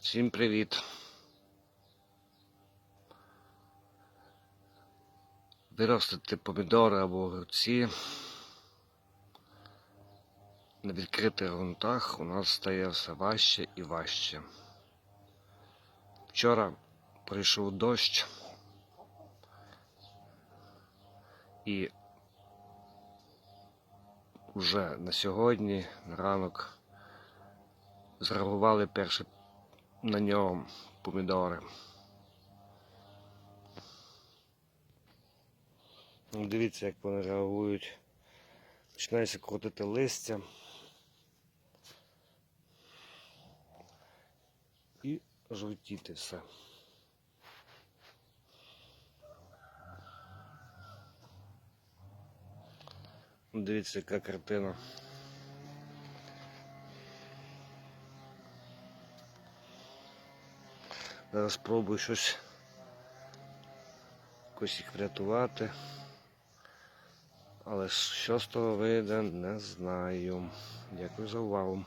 Всім привіт! Виростити помідори або огурці на відкритих ґрунтах у нас стає все важче і важче. Вчора прийшов дощ і вже на сьогодні, на ранок, зреагували перші на нього помідори. Ну, Дивіться, як вони реагують. Починається крутити листя. І жовтіти все. Дивіться, яка картина. Зараз спробую щось якось їх врятувати. Але що з того вийде, не знаю. Дякую за увагу.